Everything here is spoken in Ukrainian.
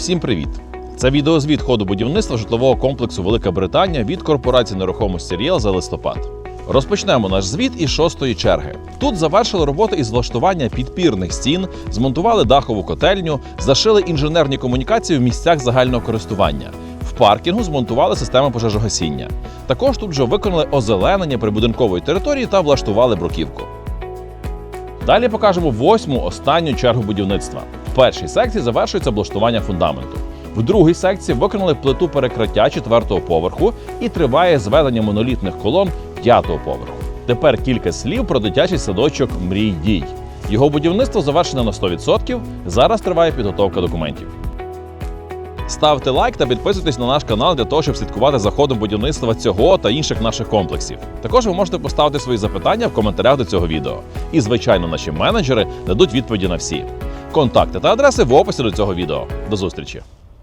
Всім привіт! Це відеозвіт ходу будівництва житлового комплексу Велика Британія від корпорації нерухомості Ріел за листопад. Розпочнемо наш звіт із шостої черги. Тут завершили роботи із влаштування підпірних стін, змонтували дахову котельню, зашили інженерні комунікації в місцях загального користування. В паркінгу змонтували систему пожежогасіння. Також тут вже виконали озеленення прибудинкової території та влаштували бруківку. Далі покажемо восьму останню чергу будівництва. В першій секції завершується облаштування фундаменту. В другій секції виконали плиту перекриття четвертого поверху і триває зведення монолітних колон п'ятого поверху. Тепер кілька слів про дитячий садочок Мрій дій. Його будівництво завершено на 100%. Зараз триває підготовка документів. Ставте лайк та підписуйтесь на наш канал для того, щоб слідкувати за ходом будівництва цього та інших наших комплексів. Також ви можете поставити свої запитання в коментарях до цього відео. І, звичайно, наші менеджери дадуть відповіді на всі. Контакти та адреси в описі до цього відео. До зустрічі!